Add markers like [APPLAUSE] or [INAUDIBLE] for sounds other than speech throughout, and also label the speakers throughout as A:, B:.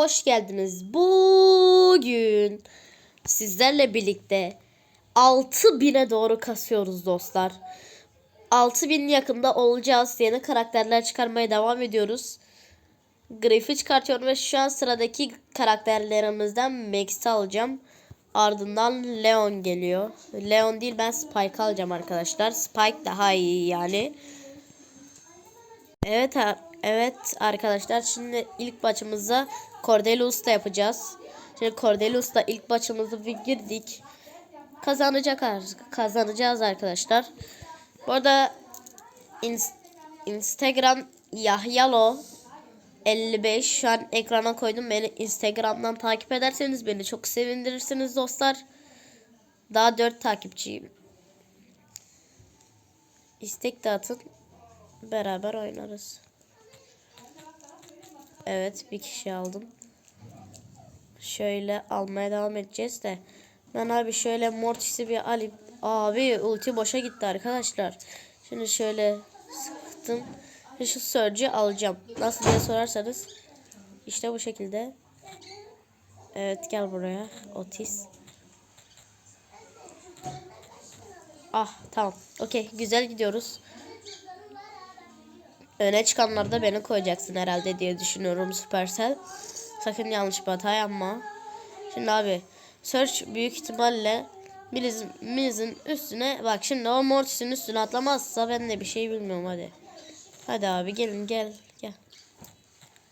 A: hoş geldiniz. Bugün sizlerle birlikte 6000'e doğru kasıyoruz dostlar. 6000 yakında olacağız. Yeni karakterler çıkarmaya devam ediyoruz. Griff'i çıkartıyorum ve şu an sıradaki karakterlerimizden Max'i alacağım. Ardından Leon geliyor. Leon değil ben Spike alacağım arkadaşlar. Spike daha iyi yani. Evet ar- evet arkadaşlar şimdi ilk maçımıza Cordelius'ta yapacağız. Şimdi Cordelius'ta ilk maçımızı bir girdik. Kazanacak kazanacağız arkadaşlar. Bu arada ins- Instagram Yahyalo 55 şu an ekrana koydum. Beni Instagram'dan takip ederseniz beni çok sevindirirsiniz dostlar. Daha 4 takipçiyim. İstek de atın. Beraber oynarız. Evet bir kişi aldım. Şöyle almaya devam edeceğiz de. Ben abi şöyle Mortis'i bir alayım. Abi ulti boşa gitti arkadaşlar. Şimdi şöyle sıktım. Şu Surge'ü alacağım. Nasıl diye sorarsanız. işte bu şekilde. Evet gel buraya. Otis. Ah tamam. Okey güzel gidiyoruz. Öne çıkanlarda beni koyacaksın herhalde diye düşünüyorum Supercell. Sakın yanlış bir hata yapma. Şimdi abi Search büyük ihtimalle Miliz'in üstüne bak şimdi o Mortis'in üstüne atlamazsa ben de bir şey bilmiyorum hadi. Hadi abi gelin gel gel.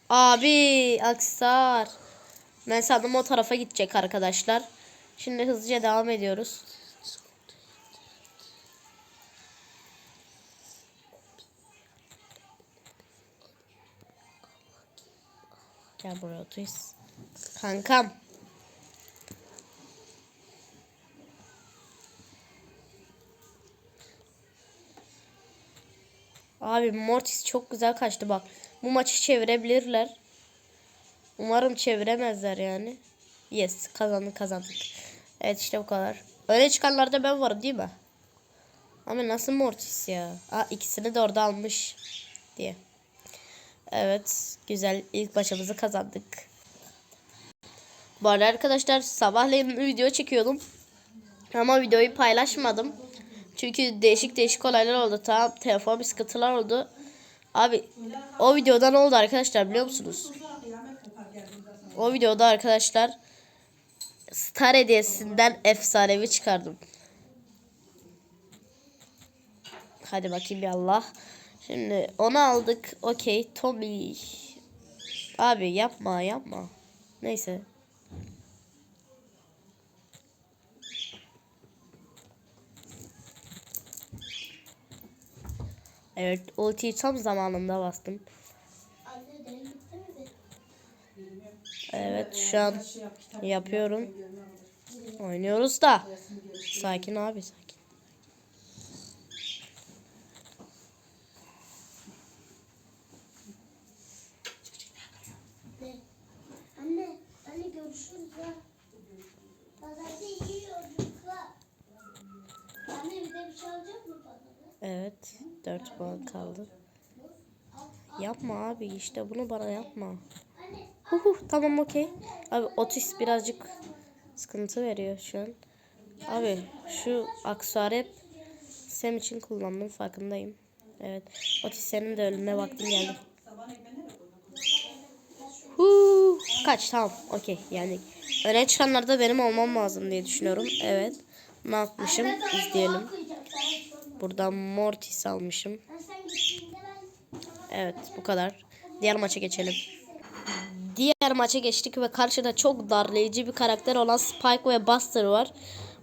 A: Abi Aksar. Ben sandım o tarafa gidecek arkadaşlar. Şimdi hızlıca devam ediyoruz. Gel buraya otur. Kankam. Abi Mortis çok güzel kaçtı bak. Bu maçı çevirebilirler. Umarım çeviremezler yani. Yes kazandık kazandık. Evet işte bu kadar. Öne çıkanlarda ben varım değil mi? Ama nasıl Mortis ya? Aa ikisini de orada almış diye. Evet güzel ilk maçımızı kazandık. Bu arada arkadaşlar sabahleyin video çekiyordum. Ama videoyu paylaşmadım. Çünkü değişik değişik olaylar oldu. Tamam telefon bir sıkıntılar oldu. Abi o videoda ne oldu arkadaşlar biliyor musunuz? O videoda arkadaşlar Star hediyesinden efsanevi çıkardım. Hadi bakayım ya Allah. Şimdi onu aldık. Okey. Tommy. Abi yapma yapma. Neyse. Evet ultiyi tam zamanında bastım. Evet şu an yapıyorum. Oynuyoruz da. Sakin abi sakin.
B: Anne, anne görüşürüz ha. Pazarda iyi yolculuklar. Anne bir de bir şey alacak mı pazarda?
A: Evet 4 puan kaldı. Yapma abi işte bunu bana yapma. Huhu tamam okey. Abi Otis birazcık sıkıntı veriyor şu an. Abi şu aksesuarı hep Sam için kullandım farkındayım. Evet. Otis senin de ölüme vaktin geldi. Huu, kaç tamam okey yani öne çıkanlarda benim olmam lazım diye düşünüyorum. Evet. Ne yapmışım izleyelim. Buradan Mortis almışım.
B: Ben sen gittiğinde ben
A: Evet bu kadar. Diğer maça geçelim. Diğer maça geçtik ve karşıda çok darlayıcı bir karakter olan Spike ve Buster var.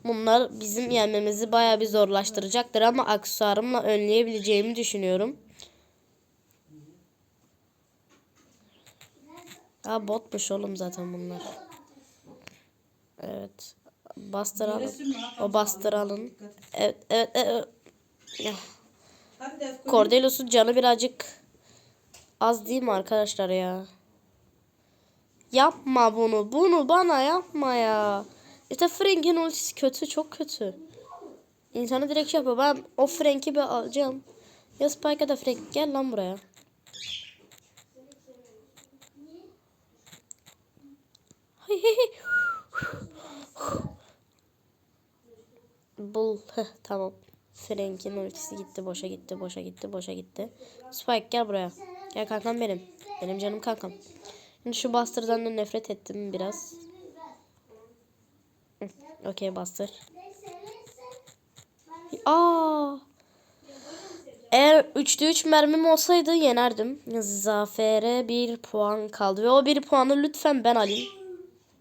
A: Bunlar bizim yenmemizi bayağı bir zorlaştıracaktır ama aksesuarımla önleyebileceğimi düşünüyorum. Ha botmuş oğlum zaten bunlar. Evet. Buster alın. O Buster alın. Evet, evet, evet. Cordelius'un canı birazcık az değil mi arkadaşlar ya? Yapma bunu. Bunu bana yapma ya. İşte Frank'in ultisi kötü. Çok kötü. İnsanı direkt şey yapıyor. Ben o Frank'i bir alacağım. Ya Spike'a da Frank. Gel lan buraya. Bul. Heh, tamam. Frank'in ultisi gitti. Boşa gitti. Boşa gitti. Boşa gitti. Spike gel buraya. Gel kankam benim. Benim canım kankam. Şimdi şu Buster'dan da nefret ettim biraz. Okey Buster. Aa. Eğer 3'te 3 mermim olsaydı yenerdim. Zafer'e 1 puan kaldı. Ve o 1 puanı lütfen ben alayım.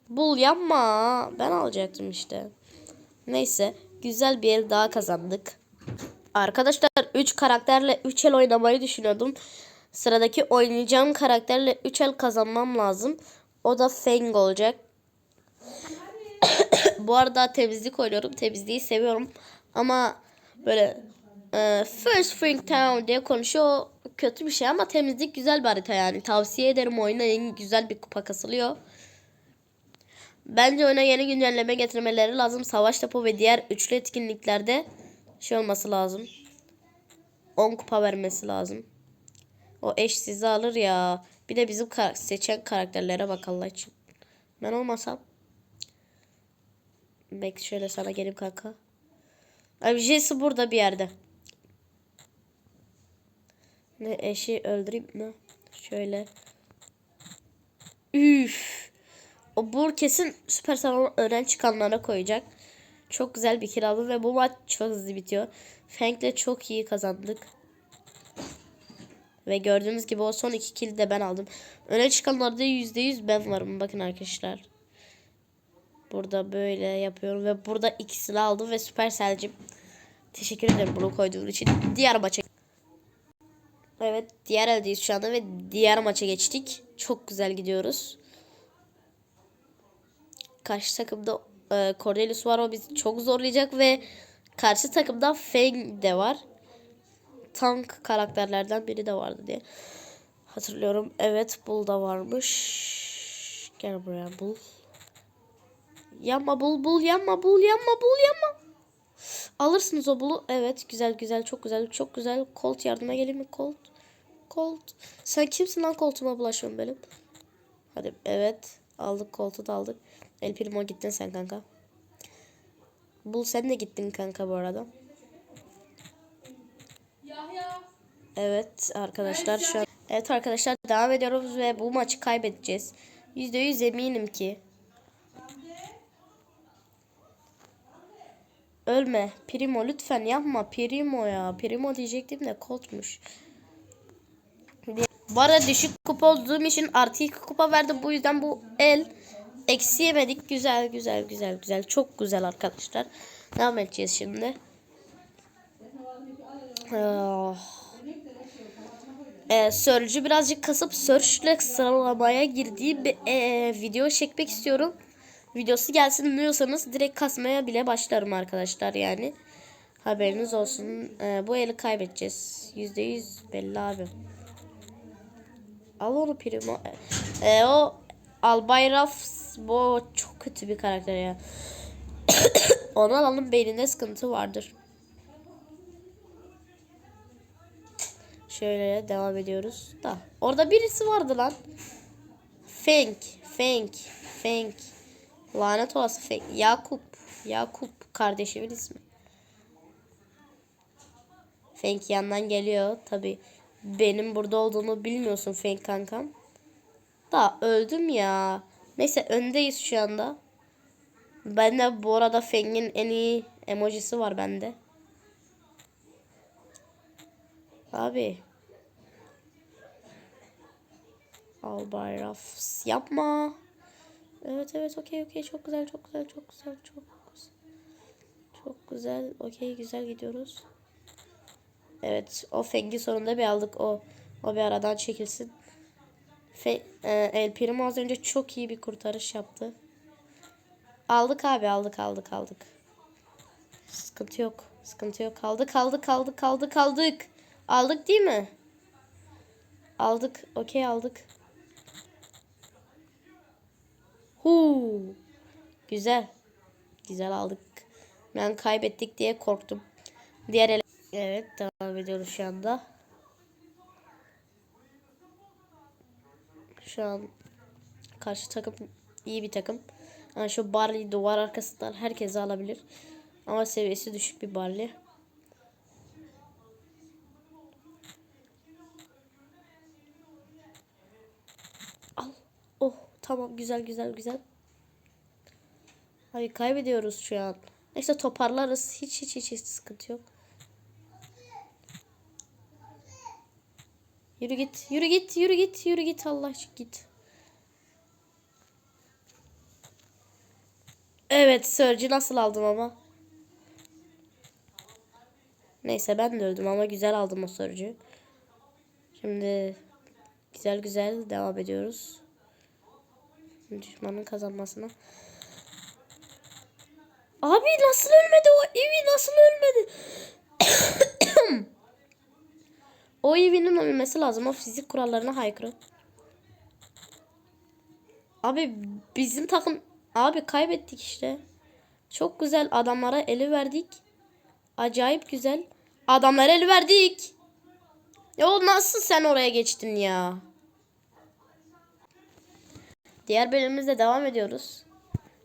A: Bul yapma. Ben alacaktım işte. Neyse. Güzel bir el daha kazandık. Arkadaşlar 3 karakterle 3 el oynamayı düşünüyordum. Sıradaki oynayacağım karakterle 3 el kazanmam lazım. O da Fang olacak. [COUGHS] Bu arada temizlik oynuyorum. Temizliği seviyorum. Ama böyle e, First Spring Town diye konuşuyor. Kötü bir şey ama temizlik güzel bir harita yani. Tavsiye ederim oynayın. Güzel bir kupa kasılıyor. Bence oyuna yeni güncelleme getirmeleri lazım. Savaş topu ve diğer üçlü etkinliklerde şey olması lazım. 10 kupa vermesi lazım. O eş sizi alır ya. Bir de bizim kar- seçen karakterlere bak Allah için. Ben olmasam. Bekle şöyle sana gelip kanka. Abi Jesse burada bir yerde. Ne eşi öldüreyim mi? Şöyle. Üf. O bur kesin süper salon öne çıkanlara koyacak. Çok güzel bir kiralı ve bu maç çok hızlı bitiyor. Frank'le çok iyi kazandık. Ve gördüğünüz gibi o son iki kill de ben aldım. Öne çıkanlarda %100 ben varım. Bakın arkadaşlar. Burada böyle yapıyorum ve burada ikisini aldım ve Supercell'cim. Teşekkür ederim bunu koyduğun için. Diğer maça. Evet diğer eldeyiz şu anda ve diğer maça geçtik. Çok güzel gidiyoruz. Karşı takımda e, Cordelius var o bizi çok zorlayacak ve karşı takımda Fang de var. Tank karakterlerden biri de vardı diye hatırlıyorum. Evet Bull da varmış. Gel buraya Bull. Yanma Bull Bull yanma Bull yanma Bull yanma. Alırsınız o Bull'u. Evet güzel güzel çok güzel çok güzel. Colt yardıma geleyim mi Colt? Colt. Sen kimsin lan koltuğuma bulaşıyorsun benim? Hadi evet. Aldık koltuğu da aldık. El Primo gittin sen kanka. Bul sen de gittin kanka bu arada. Evet arkadaşlar şu an. Evet arkadaşlar devam ediyoruz ve bu maçı kaybedeceğiz. %100 eminim ki. Ölme. Primo lütfen yapma. Primo ya. Primo diyecektim de Colt'muş. Bu arada düşük kupa olduğum için artı 2 kupa verdim. Bu yüzden bu el eksi yemedik. Güzel güzel güzel güzel. Çok güzel arkadaşlar. Devam edeceğiz şimdi. Ah. Ee, Surge'ü birazcık kasıp Surge'le sıralamaya girdiği bir e, video çekmek istiyorum. Videosu gelsin diyorsanız direkt kasmaya bile başlarım arkadaşlar yani. Haberiniz olsun. Ee, bu eli kaybedeceğiz. %100 belli abi. Al onu primo. Ee, o Albayraf bu çok kötü bir karakter ya. [COUGHS] onu alalım beyninde sıkıntı vardır. Şöyle devam ediyoruz da. Orada birisi vardı lan. Fenk, Fenk, Fenk. Lanet olası Fenk. Yakup, Yakup kardeşimin ismi. Fenk yandan geliyor tabi. Benim burada olduğumu bilmiyorsun Fenk kankam. Da öldüm ya. Neyse öndeyiz şu anda. Bende bu arada Feng'in en iyi emojisi var bende. Abi. Al bayraf. Yapma. Evet evet okey okey çok güzel çok güzel çok güzel çok güzel. Çok güzel. Okey güzel gidiyoruz. Evet o Feng'i sonunda bir aldık o. O bir aradan çekilsin. Fe, e, El Primo az önce çok iyi bir kurtarış yaptı. Aldık abi aldık aldık aldık. Sıkıntı yok. Sıkıntı yok. Aldık aldık aldık aldık aldık. Aldık değil mi? Aldık. Okey aldık. Huu. Güzel. Güzel aldık. Ben kaybettik diye korktum. Diğer ele... Evet devam ediyoruz şu anda. Şu an karşı takım iyi bir takım. Yani şu Barley duvar arkasından herkese alabilir. Ama seviyesi düşük bir Barley. Al. Oh tamam güzel güzel güzel. Hayır kaybediyoruz şu an. Neyse toparlarız. Hiç hiç hiç, hiç sıkıntı yok. Yürü git, yürü git, yürü git, yürü git Allah git. Evet, Surge'ü nasıl aldım ama? Neyse ben de öldüm ama güzel aldım o Surge'ü. Şimdi güzel güzel devam ediyoruz. Düşmanın kazanmasına. Abi nasıl ölmedi o evi nasıl ölmedi? [COUGHS] o evinin ölmesi lazım. O fizik kurallarına aykırı. Abi bizim takım abi kaybettik işte. Çok güzel adamlara eli verdik. Acayip güzel. Adamlara eli verdik. Ya nasıl sen oraya geçtin ya? Diğer bölümümüzde devam ediyoruz.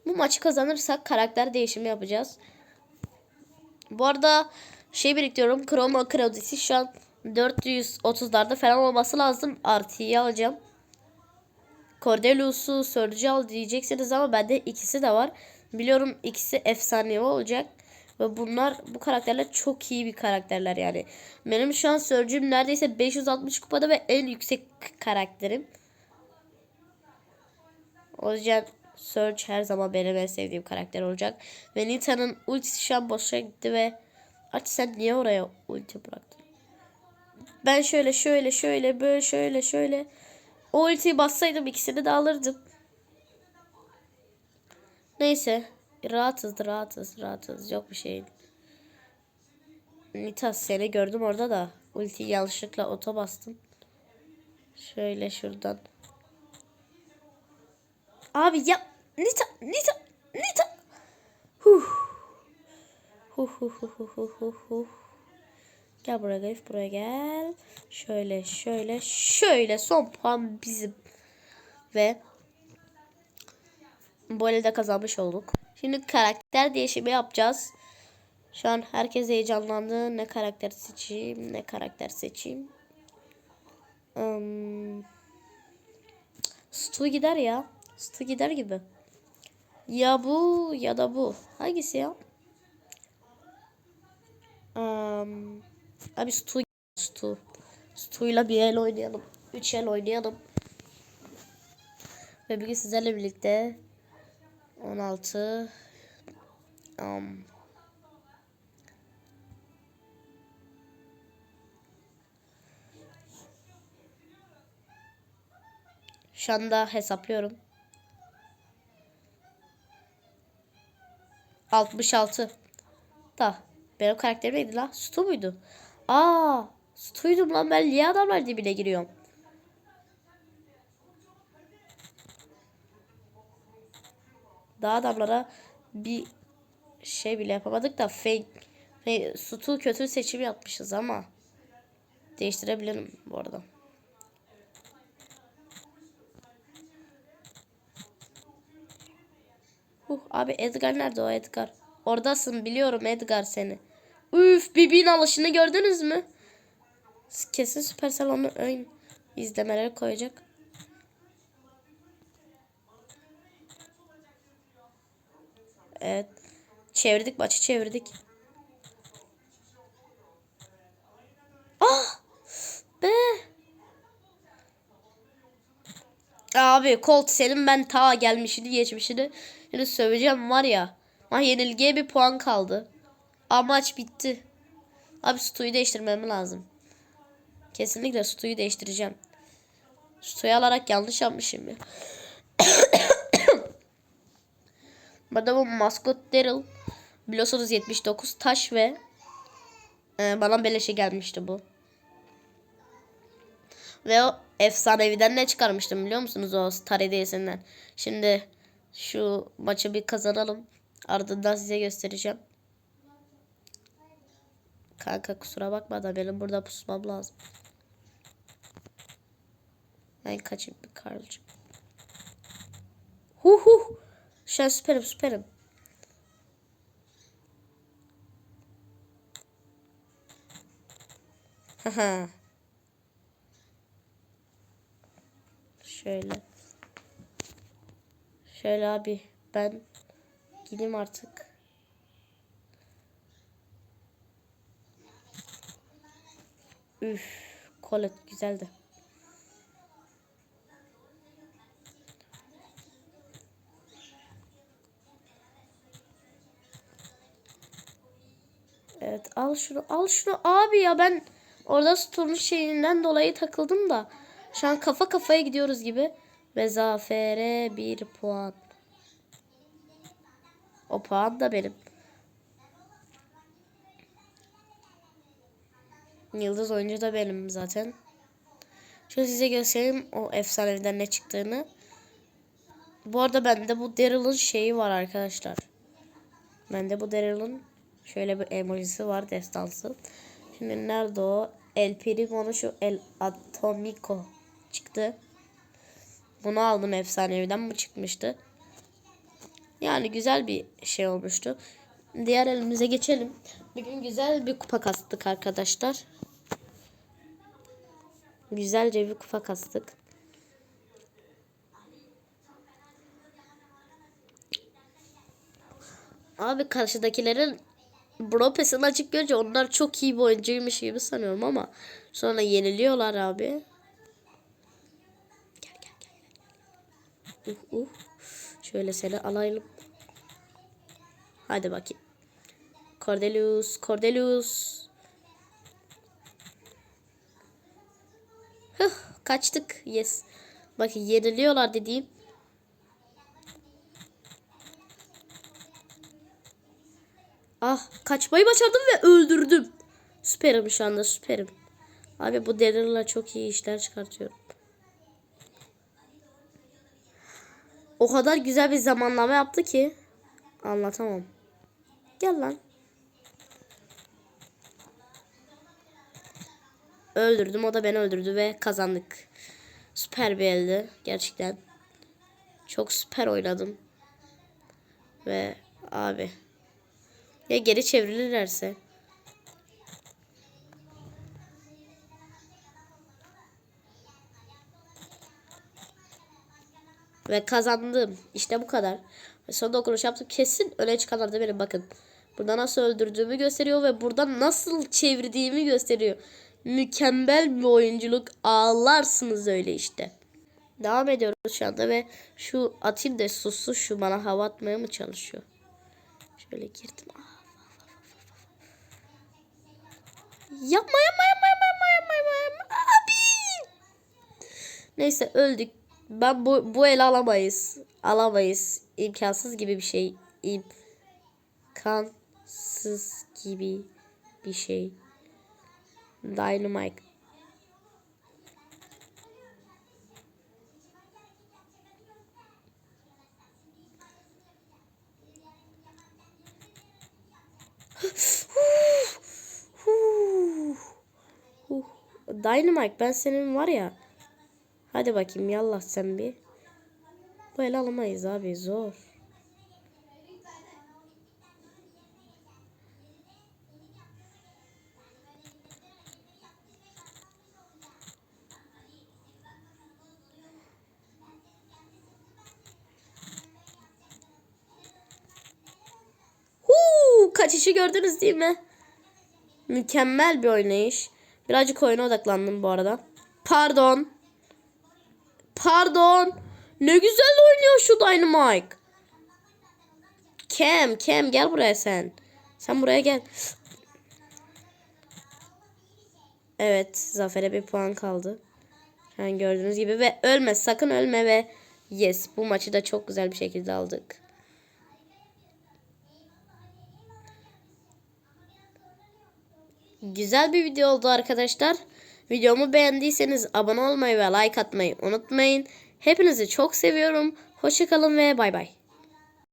A: Bu maçı kazanırsak karakter değişimi yapacağız. Bu arada şey biriktiriyorum. Chroma kredisi şu an 430'larda falan olması lazım. Artıyı alacağım. Cordelius'u Surge'ü al diyeceksiniz ama bende ikisi de var. Biliyorum ikisi efsanevi olacak. Ve bunlar bu karakterler çok iyi bir karakterler yani. Benim şu an Surge'üm neredeyse 560 kupada ve en yüksek karakterim. O yüzden Surge her zaman benim en sevdiğim karakter olacak. Ve Nita'nın ultisi şu an boşa gitti ve Artık sen niye oraya ulti bıraktın? Ben şöyle şöyle şöyle böyle şöyle şöyle o ultiyi bassaydım ikisini de alırdım. Neyse. Rahatız rahatız rahatız. Yok bir şey. Nita seni gördüm orada da. Ultiyi yanlışlıkla oto bastım. Şöyle şuradan. Abi ya Nita Nita Nita. Huh. Huh huh huh huh huh huh. Gel buraya Garif buraya gel. Şöyle şöyle şöyle son puan bizim. Ve bu elde kazanmış olduk. Şimdi karakter değişimi yapacağız. Şu an herkes heyecanlandı. Ne karakter seçeyim, ne karakter seçeyim. Um, Stu gider ya. Stu gider gibi. Ya bu ya da bu. Hangisi ya? Um, abi Stu. Stu. Stu'yla bir el oynayalım. Üç el oynayalım. Ve bugün sizlerle birlikte 16 um, Şu anda hesaplıyorum. 66. Da. Benim karakterim neydi la? Stu muydu? Aa, Stu'ydum lan ben niye adamlar dibine giriyorum? Daha adamlara bir şey bile yapamadık da fake, fake Stu kötü seçim yapmışız ama değiştirebilirim bu arada. Uh, abi Edgar nerede o Edgar? Oradasın biliyorum Edgar seni. Üf Bibi'nin alışını gördünüz mü? Kesin Supercell onu ön izlemeleri koyacak. Evet. Çevirdik maçı çevirdik. Ah! Be! Abi Colt senin ben ta gelmişini geçmişini yine söveceğim var ya. Ah yenilgiye bir puan kaldı. Ama maç bitti. Abi Stu'yu değiştirmem lazım. Kesinlikle Stu'yu değiştireceğim. Stu'yu alarak yanlış yapmışım ya. [COUGHS] Bana bu maskot Daryl biliyorsunuz 79 taş ve e, bana beleşe gelmişti bu. Ve o efsaneviden ne çıkarmıştım biliyor musunuz o Star hediyesinden. Şimdi şu maçı bir kazanalım. Ardından size göstereceğim. Kanka kusura bakma da benim burada pusmam lazım. Ben kaçayım bir karlıcık. Hu Hu hu. Şu an süperim süperim. Haha. Şöyle. Şöyle abi ben gideyim artık. Üf, kolet güzeldi. Evet al şunu al şunu abi ya ben orada Storm'un şeyinden dolayı takıldım da şu an kafa kafaya gidiyoruz gibi ve zafere bir puan. O puan da benim. Yıldız oyuncu da benim zaten. Şöyle size göstereyim o efsaneviden ne çıktığını. Bu arada bende bu Daryl'ın şeyi var arkadaşlar. Bende bu Daryl'ın şöyle bir emojisi var destansı. Şimdi nerede o? El Primo'nun şu El Atomico çıktı. Bunu aldım efsaneviden bu çıkmıştı. Yani güzel bir şey olmuştu. Diğer elimize geçelim. Bugün güzel bir kupa kastık arkadaşlar. Güzelce bir kupa kastık. Abi karşıdakilerin Bro Pass'ını açık görünce onlar çok iyi bir oyuncuymuş gibi sanıyorum ama sonra yeniliyorlar abi. Gel gel gel. gel. Uh, uh. Şöyle seni alayım. Hadi bakayım. Cordelius, Cordelius. Hıh, kaçtık. Yes. Bakın yeniliyorlar dediğim. Ah, kaçmayı başardım ve öldürdüm. Süperim şu anda, süperim. Abi bu Daryl'la çok iyi işler çıkartıyorum. O kadar güzel bir zamanlama yaptı ki anlatamam. Gel lan. Öldürdüm o da beni öldürdü ve kazandık. Süper bir elde gerçekten. Çok süper oynadım. Ve abi ya geri çevrilirlerse Ve kazandım. İşte bu kadar. Ve son dokunuş yaptım. Kesin öne çıkanlar da benim bakın. Burada nasıl öldürdüğümü gösteriyor ve burada nasıl çevirdiğimi gösteriyor. Mükemmel bir oyunculuk. Ağlarsınız öyle işte. Devam ediyoruz şu anda ve şu atayım da sussu şu bana hava atmaya mı çalışıyor? Şöyle girdim. Ah, Yapma yapma yapma yapma yapma yapma yapma. yapma. Abi. Neyse öldük. Ben bu, bu el alamayız. Alamayız. İmkansız gibi bir şey. İmkansız gibi bir şey. Dynamite. [LAUGHS] Dynamite ben senin var ya. Hadi bakayım yallah sen bir. Bu el alamayız abi zor. Huu, kaçışı gördünüz değil mi? Mükemmel bir oynayış. Birazcık oyuna odaklandım bu arada. Pardon. Pardon. Ne güzel oynuyor şu Dynamite. Cam, Cam gel buraya sen. Sen buraya gel. Evet, Zafer'e bir puan kaldı. An gördüğünüz gibi ve ölme, sakın ölme ve yes, bu maçı da çok güzel bir şekilde aldık. Güzel bir video oldu arkadaşlar. Videomu beğendiyseniz abone olmayı ve like atmayı unutmayın. Hepinizi çok seviyorum. Hoşçakalın ve bay bay.